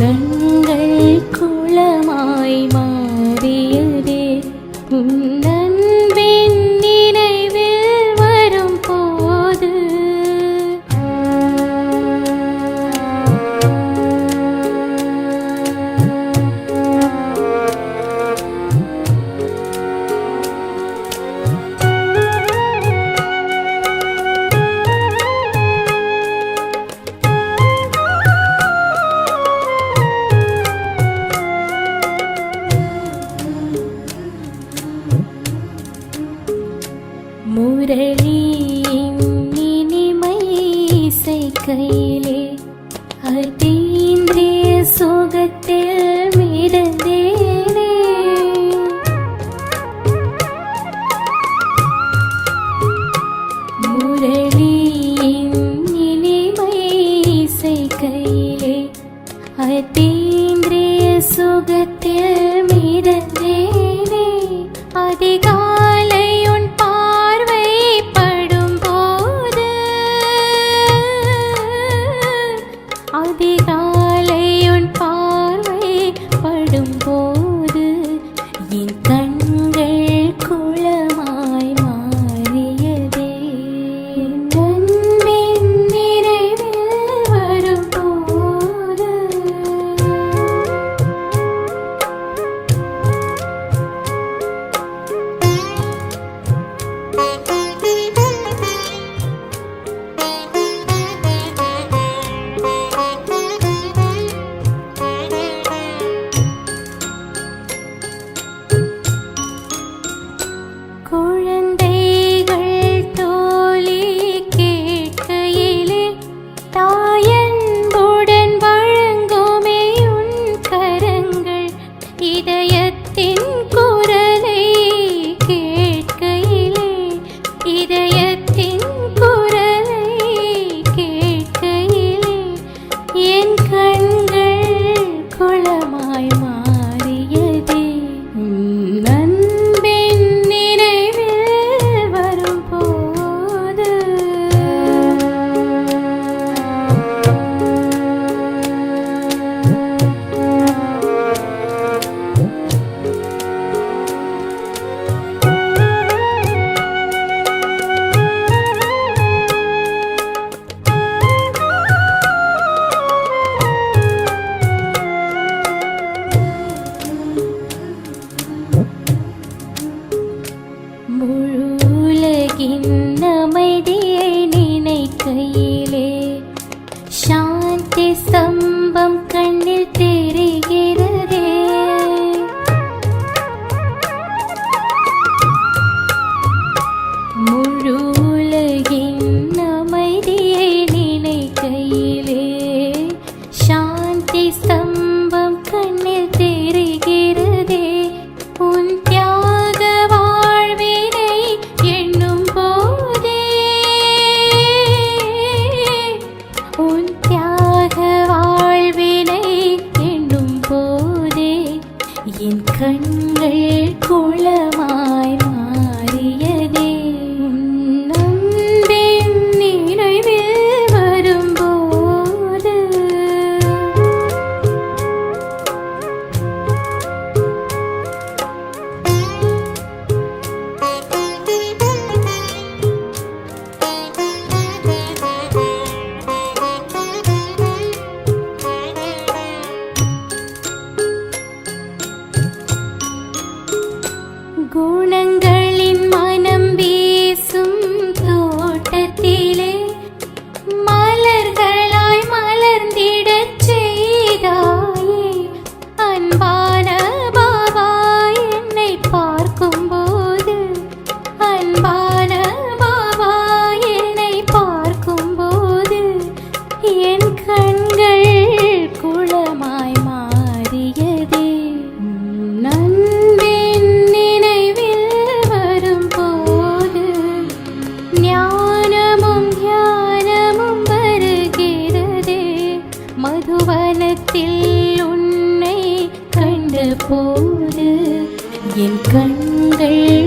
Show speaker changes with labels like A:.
A: കണ്ണുകൾ കുളമായി മാറിയതേ. ഉന്ന മുരളീം ഇനിമൈസൈക്കയിലെ അതീന്ദ്രിയ സുഖത്തിൽ മിരന്തേനേ മുരളീം ഇനിമൈസൈക്കയിലെ അതീന്ദ്രിയ സുഖത്തിൽ அதிக മുഴുലകിൻ ഗുണങ്ങൾ ஞானமும் தியானமும் வருகிறதே. மதுவனத்தில் உன்னை கண்ட போது என் கண்கள்